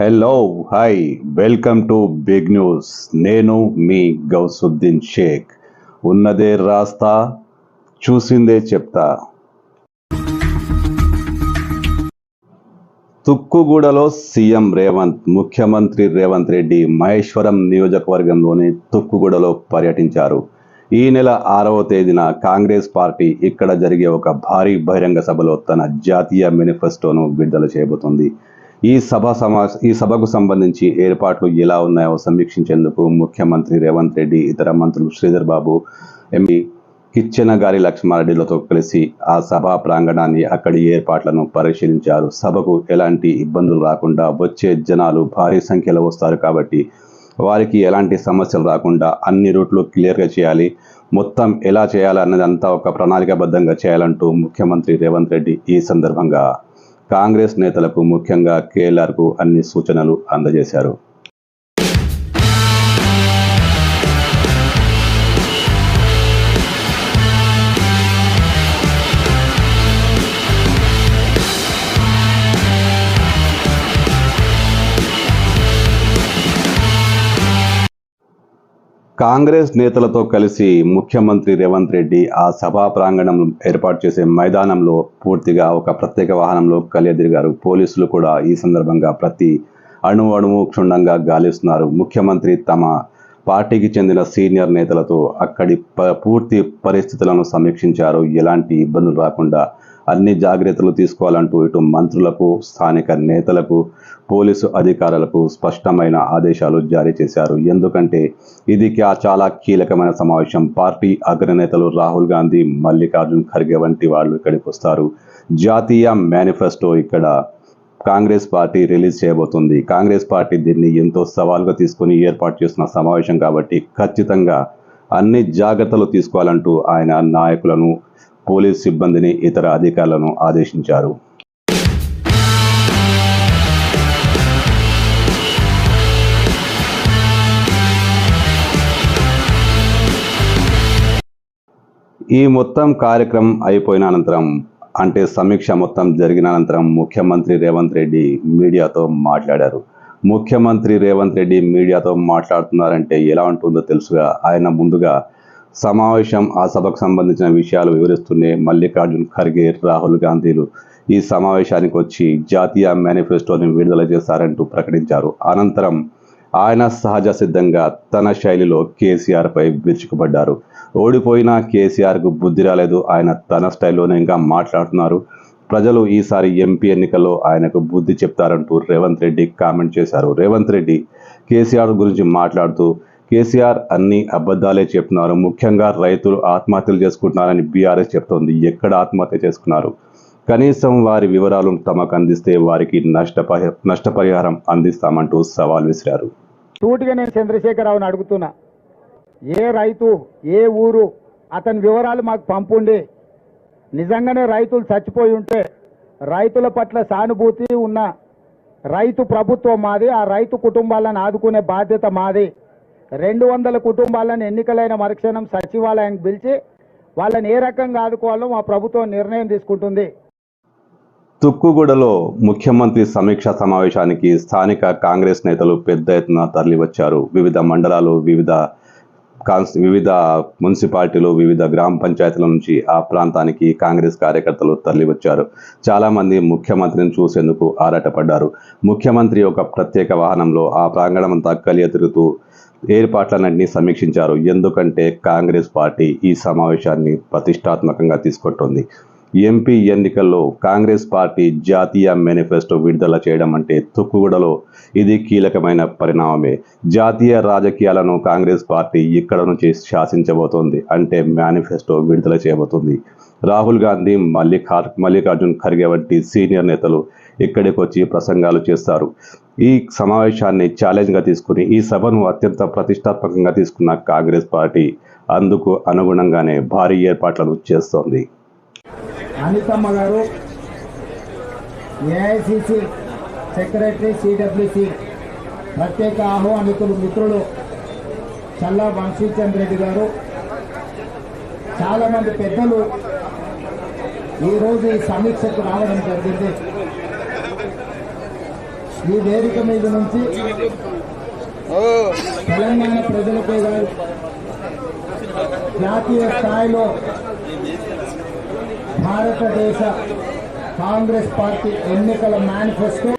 Hello hi welcome to big news నేను మీ గౌసుద్దీన్ షేక్. ఉన్నదే రాస్తా చూసిందే చెప్తా. తుక్కుగూడలో సీఎం రేవంత్ ముఖ్యమంత్రి రేవంత్ రెడ్డి మహేశ్వరం నియోజకవర్గంలోని తుక్కుగూడలో పర్యటించారు. ఈ నెల ఆరవ తేదీన కాంగ్రెస్ పార్టీ ఇక్కడ జరిగే ఒక భారీ బహిరంగ సభలో తన జాతీయ మేనిఫెస్టోను విడుదల చేయబోతోంది. ఈ సభ సమా ఈ సభకు సంబంధించి ఏర్పాట్లు ఎలా ఉన్నాయో సమీక్షించేందుకు ముఖ్యమంత్రి రేవంత్ రెడ్డి ఇతర మంత్రులు శ్రీధర్ బాబు ఎంపీ కిచ్చెన గారి లక్ష్మారెడ్డిలతో కలిసి ఆ సభా ప్రాంగణాన్ని అక్కడి ఏర్పాట్లను పరిశీలించారు. సభకు ఎలాంటి ఇబ్బందులు రాకుండా వచ్చే జనాలు భారీ సంఖ్యలో వస్తారు కాబట్టి వారికి ఎలాంటి సమస్యలు రాకుండా అన్ని రూట్లు క్లియర్గా చేయాలి. మొత్తం ఎలా చేయాలన్నది అంతా ఒక ప్రణాళికాబద్ధంగా చేయాలంటూ ముఖ్యమంత్రి రేవంత్ రెడ్డి ఈ సందర్భంగా కాంగ్రెస్ నేతలకు ముఖ్యంగా కేఎల్ఆర్కు అన్ని సూచనలు అందజేశారు. కాంగ్రెస్ నేతలతో కలిసి ముఖ్యమంత్రి రేవంత్ రెడ్డి ఆ సభా ప్రాంగణం ఏర్పాటు చేసే మైదానంలో పూర్తిగా ఒక ప్రత్యేక వాహనంలో కలియదిరిగారు. పోలీసులు కూడా ఈ సందర్భంగా ప్రతి అణువు అణువు క్షుణ్ణంగా గాలిస్తున్నారు. ముఖ్యమంత్రి తమ పార్టీకి చెందిన సీనియర్ నేతలతో అక్కడి ప- పూర్తి పరిస్థితులను సమీక్షించారు. ఎలాంటి ఇబ్బందులు రాకుండా అన్ని జాగ్రత్తలు తీసుకోవాలంటూ ఇటు మంత్రులకు స్థానిక నేతలకు పోలీసు అధికారులకు స్పష్టమైన ఆదేశాలు జారీ చేశారు. ఎందుకంటే ఇది చాలా కీలకమైన సమావేశం. పార్టీ అగ్రనేతలు రాహుల్ గాంధీ మల్లికార్జున్ ఖర్గే వంటి వాళ్ళు ఇక్కడికి వస్తారు. జాతీయ మేనిఫెస్టో ఇక్కడ కాంగ్రెస్ పార్టీ రిలీజ్ చేయబోతుంది. కాంగ్రెస్ పార్టీ దీన్ని ఎంతో సవాల్గా తీసుకొని ఏర్పాటు చేస్తున్న సమావేశం కాబట్టి ఖచ్చితంగా అన్ని జాగ్రత్తలు తీసుకోవాలంటూ ఆయన నాయకులను పోలీస్ సిబ్బందిని ఇతర అధికారులను ఆదేశించారు. ఈ మొత్తం కార్యక్రమం అయిపోయిన అనంతరం అంటే సమీక్ష మొత్తం జరిగిన అనంతరం ముఖ్యమంత్రి రేవంత్ రెడ్డి మీడియాతో మాట్లాడారు. ముఖ్యమంత్రి రేవంత్ రెడ్డి మీడియాతో మాట్లాడుతున్నారంటే ఎలా ఉంటుందో తెలుసుగా ఆయన ముందుగా సమావేశం ఆ సభకు సంబంధించిన విషయాలు వివరిస్తూనే మల్లికార్జున్ ఖర్గే రాహుల్ గాంధీలు ఈ సమావేశానికి వచ్చి జాతీయ మేనిఫెస్టోని విడుదల చేశారంటూ ప్రకటించారు. అనంతరం ఆయన సహజ సిద్ధంగా తన శైలిలో కేసీఆర్పై విరుచుకుపడ్డారు. ఓడిపోయిన కేసీఆర్కు బుద్ధి రాలేదు. ఆయన తన స్టైల్లోనే ఇంకా మాట్లాడుతున్నారు. ప్రజలు ఈసారి ఎంపీ ఎన్నికల్లో ఆయనకు బుద్ధి చెప్తారంటూ రేవంత్ రెడ్డి కామెంట్ చేశారు. రేవంత్ రెడ్డి కేసీఆర్ గురించి మాట్లాడుతూ కేసీఆర్ అన్ని అబద్ధాలే చెప్తున్నారు. ముఖ్యంగా రైతులు ఆత్మహత్యలు చేసుకుంటున్నారని బీఆర్ఎస్ చెప్తోంది. ఎక్కడ ఆత్మహత్య చేసుకున్నారు? కనీసం వారి వివరాలు తమకు అందిస్తే వారికి నష్టపరి నష్టపరిహారం అందిస్తామంటూ సవాల్ విసిరారు. సూటిగా నేను చంద్రశేఖరరావుని అడుగుతున్నా. ఏ రైతు ఏ ఊరు అతని వివరాలు మాకు పంపుండి. నిజంగానే రైతులు చచ్చిపోయి ఉంటే రైతుల పట్ల సానుభూతి ఉన్న రైతు ప్రభుత్వం మాది ఆ రైతు కుటుంబాలను ఆదుకునే బాధ్యత మాది. రెండు వందల కుటుంబాలను ఎన్నికలైన మరుక్షణం సచివాలయానికి పిలిచి వాళ్ళని ఏ రకంగా ఆదుకోవాలో మా ప్రభుత్వం నిర్ణయం తీసుకుంటుంది. తుక్కుగూడలో ముఖ్యమంత్రి సమీక్ష సమావేశానికి స్థానిక కాంగ్రెస్ నేతలు పెద్ద ఎత్తున తరలివచ్చారు. వివిధ మండలాలు వివిధ కాన్స్ వివిధ మున్సిపాలిటీలు వివిధ గ్రామ పంచాయతీల నుంచి ఆ ప్రాంతానికి కాంగ్రెస్ కార్యకర్తలు తరలివచ్చారు. వచ్చారు చాలామంది ముఖ్యమంత్రిని చూసేందుకు ఆరాటపడ్డారు. ముఖ్యమంత్రి ఒక ప్రత్యేక వాహనంలో ఆ ప్రాంగణం అంతా కలియ తిరుగుతూ ఏర్పాట్లన్నింటినీ సమీక్షించారు. ఎందుకంటే కాంగ్రెస్ పార్టీ ఈ సమావేశాన్ని ప్రతిష్టాత్మకంగా తీసుకుంటుంది. ఎంపీ ఎన్నికల్లో కాంగ్రెస్ పార్టీ జాతీయ మేనిఫెస్టో విడుదల చేయడం అంటే తుక్కుగూడలో ఇది కీలకమైన పరిణామమే. జాతీయ రాజకీయాలను కాంగ్రెస్ పార్టీ ఇక్కడ నుంచి శాసించబోతోంది అంటే మేనిఫెస్టో విడుదల చేయబోతుంది. రాహుల్ గాంధీ మల్లికార్ మల్లికార్జున్ ఖర్గే వంటి సీనియర్ నేతలు ఇక్కడికి వచ్చి ప్రసంగాలు చేస్తారు. ఈ సమావేశాన్ని ఛాలెంజ్గా తీసుకుని ఈ సభను అత్యంత ప్రతిష్టాత్మకంగా తీసుకున్న కాంగ్రెస్ పార్టీ అందుకు అనుగుణంగానే భారీ ఏర్పాట్లను చేస్తోంది. అనితమ్మ గారు ఏఐసిసి సెక్రటరీ సిడబ్ల్యూసి ప్రత్యేక ఆహ్వానితులు మిత్రులు చల్లా వంశీచంద్ రెడ్డి గారు చాలామంది పెద్దలు ఈరోజు ఈ సమీక్షకు రావడం జరిగింది. ఈ వేదిక మీద నుంచి తెలంగాణ ప్రజలకే కాదు జాతీయ స్థాయిలో భారతదేశ కాంగ్రెస్ పార్టీ ఎన్నికల మేనిఫెస్టో